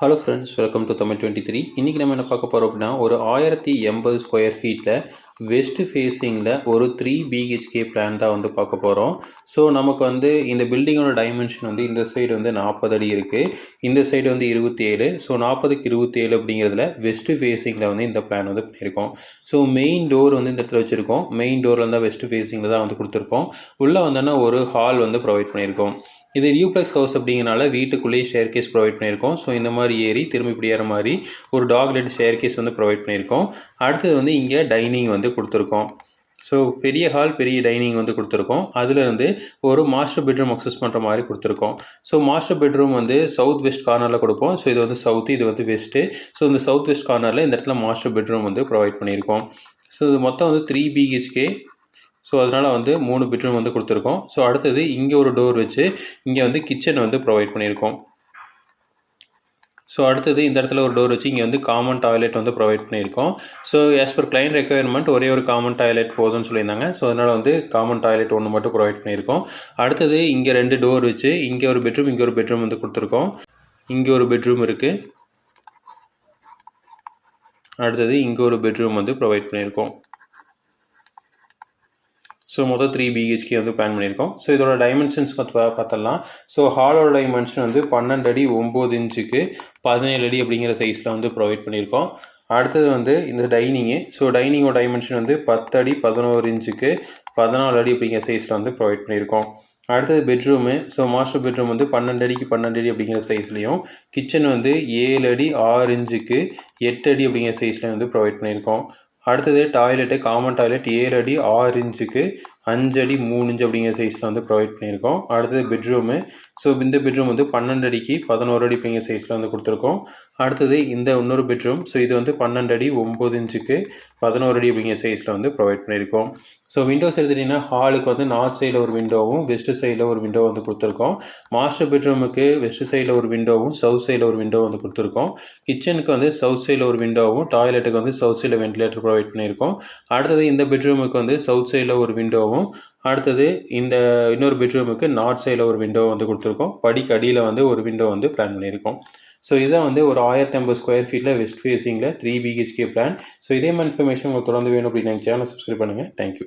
Hello friends welcome to Tamil twenty three இன்றைக்கி நம்ம என்ன பார்க்க போகிறோம் அப்படின்னா ஒரு ஆயிரத்தி எண்பது ஸ்கொயர் ஃபீட்டில் வெஸ்ட் ஃபேஸிங்கில் ஒரு த்ரீ பிஹெச்கே பிளான் தான் வந்து பார்க்க போகிறோம் ஸோ நமக்கு வந்து இந்த பில்டிங்கோட டைமென்ஷன் வந்து இந்த சைடு வந்து நாற்பது அடி இருக்குது இந்த சைடு வந்து இருபத்தி ஏழு ஸோ நாற்பதுக்கு இருபத்தி ஏழு அப்படிங்கிறதுல வெஸ்ட் ஃபேஸிங்கில் வந்து இந்த பிளான் வந்து பண்ணியிருக்கோம். ஸோ மெயின் டோர் வந்து இந்த இடத்துல வச்சுருக்கோம். மெயின் டோரில் இருந்தால் வெஸ்ட் ஃபேஸிங்கில் தான் வந்து கொடுத்துருக்கோம். உள்ளே வந்தோன்னா ஒரு ஹால் வந்து ப்ரொவைட் பண்ணியிருக்கோம். இது நியூப்ளெக்ஸ் ஹவுஸ் அப்படிங்கிறனால வீட்டுக்குள்ளேயே ஷேர் கேஸ் ப்ரொவைட் பண்ணியிருக்கோம். ஸோ இந்த மாதிரி ஏறி திரும்பி இப்படி ஏற மாதிரி ஒரு டாக் லெட் ஷேர் கேஸ் வந்து ப்ரொவைட் பண்ணியிருக்கோம். அடுத்தது வந்து இங்கே டைனிங் வந்து கொடுத்துருக்கோம். ஸோ பெரிய ஹால் பெரிய டைனிங் வந்து கொடுத்துருக்கோம். அதுலேருந்து ஒரு மாஸ்டர் பெட்ரூம் அக்சஸ் பண்ணுற மாதிரி கொடுத்துருக்கோம். ஸோ மாஸ்டர் பெட்ரூம் வந்து சவுத் வெஸ்ட் கார்னரில் கொடுப்போம். ஸோ இது வந்து சவுத்து இது வந்து வெஸ்ட்டு ஸோ இந்த சவுத் வெஸ்ட் கார்னரில் இந்த இடத்துல மாஸ்டர் பெட்ரூம் வந்து ப்ரொவைட் பண்ணியிருக்கோம். ஸோ இது மொத்தம் வந்து த்ரீ பிஹெச்கே ஸோ அதனால் வந்து மூணு பெட்ரூம் வந்து கொடுத்துருக்கோம். ஸோ அடுத்தது இங்கே ஒரு டோர் வச்சு இங்கே வந்து கிச்சன் வந்து ப்ரொவைட் பண்ணியிருக்கோம். ஸோ அடுத்தது இந்த இடத்துல ஒரு டோர் வச்சு இங்கே வந்து காமன் டாய்லெட் வந்து ப்ரொவைட் பண்ணியிருக்கோம். So as per client requirement ஒரே ஒரு காமன் டாய்லெட் போதும்னு சொல்லியிருந்தாங்க. ஸோ அதனால் வந்து காமன் டாய்லெட் ஒன்று மட்டும் ப்ரொவைட் பண்ணியிருக்கோம். அடுத்தது இங்கே ரெண்டு டோர் வச்சு இங்கே ஒரு பெட்ரூம் இங்கே ஒரு பெட்ரூம் வந்து கொடுத்துருக்கோம். இங்கே ஒரு பெட்ரூம் இருக்குது அடுத்தது இங்கே ஒரு பெட்ரூம் வந்து ப்ரொவைட் பண்ணியிருக்கோம். ஸோ மொத்தம் த்ரீ பிஹெச்கே வந்து பிளான் பண்ணியிருக்கோம். ஸோ இதோட டைமென்ஷன்ஸ் பார்த்து பார்த்துடலாம். ஸோ ஹாலோட டைமென்ஷன் வந்து பன்னெண்டு அடி ஒம்பது இன்ச்சுக்கு பதினேழு அடி அப்படிங்கிற சைஸில் வந்து ப்ரொவைட் பண்ணியிருக்கோம். அடுத்தது வந்து இந்த டைனிங்கு ஸோ டைனிங்கோட டைமென்ஷன் வந்து பத்து அடி பதினோரு இன்ச்சுக்கு பதினாலு அடி அப்படிங்கிற சைஸில் வந்து ப்ரொவைட் பண்ணியிருக்கோம். அடுத்தது பெட்ரூமு ஸோ மாஸ்டர் பெட்ரூம் வந்து பன்னெண்டு அடிக்கு பன்னெண்டு அடி அப்படிங்கிற சைஸ்லேயும் கிச்சன் வந்து ஏழு அடி ஆறு இன்ச்சுக்கு எட்டு அடி அப்படிங்கிற சைஸில் வந்து ப்ரொவைட் பண்ணியிருக்கோம். அடுத்தது டாய்லெட்டு காமன் டாய்லெட் ஏழு அடி ஆறு இன்ச்சுக்கு அஞ்சடி மூணு இன்ச்சு அப்படிங்கிற சைஸில் வந்து ப்ரொவைட் பண்ணியிருக்கோம். அடுத்தது பெட்ரூமு ஸோ இந்த பெட்ரூம் வந்து பன்னெண்டு அடிக்கு பதினோரு அடி அப்படிங்கிற சைஸில் வந்து கொடுத்துருக்கோம். அடுத்தது இந்த இன்னொரு பெட்ரூம் ஸோ இது வந்து பன்னெண்டு அடி ஒம்பது இன்ச்சுக்கு பதினோரு அடி அப்படிங்கிற சைஸில் வந்து ப்ரொவைட் பண்ணியிருக்கோம். ஸோ விண்டோஸ் எடுத்துட்டிங்கன்னா ஹாலுக்கு வந்து நார்த் சைடில் ஒரு விண்டோவும் வெஸ்ட் சைடில் ஒரு விண்டோ வந்து கொடுத்துருக்கோம். மாஸ்டர் பெட்ரூமுக்கு வெஸ்ட் சைடில் ஒரு விண்டோவும் சவுத் சைடில் ஒரு விண்டோ வந்து கொடுத்துருக்கோம். கிச்சனுக்கு வந்து சவுத் சைடில் ஒரு விண்டோவும் டாய்லெட்டுக்கு வந்து சவுத் சைடில் வென்டிலேட்டர் ப்ரொவைட் பண்ணியிருக்கோம். அடுத்தது இந்த பெட்ரூமுக்கு வந்து சவுத் சைடில் ஒரு விண்டோவும் அடுத்தது இந்த இன்னொரு பெட்ரூமுக்கு நார்த் சைடில் ஒரு விண்டோ வந்து கொடுத்துருக்கோம். படிக்கு அடியில் வந்து ஒரு விண்டோ வந்து பிளான் பண்ணியிருக்கோம். ஸோ இதான் வந்து ஒரு ஆயிரத்தி ஐம்பது ஸ்கொயர் ஃபீட்டில் வெஸ்ட் ஃபேஸிங்கில் த்ரீ பிஹெச்கே பிளான் ஸோ இதே மாதிரி இன்ஃபர்மேஷன் உங்களுக்கு தொடர்ந்து வேணும் அப்படின்னு சேனல் சப்ஸ்கிரைப் பண்ணுங்கள் தேங்க்யூ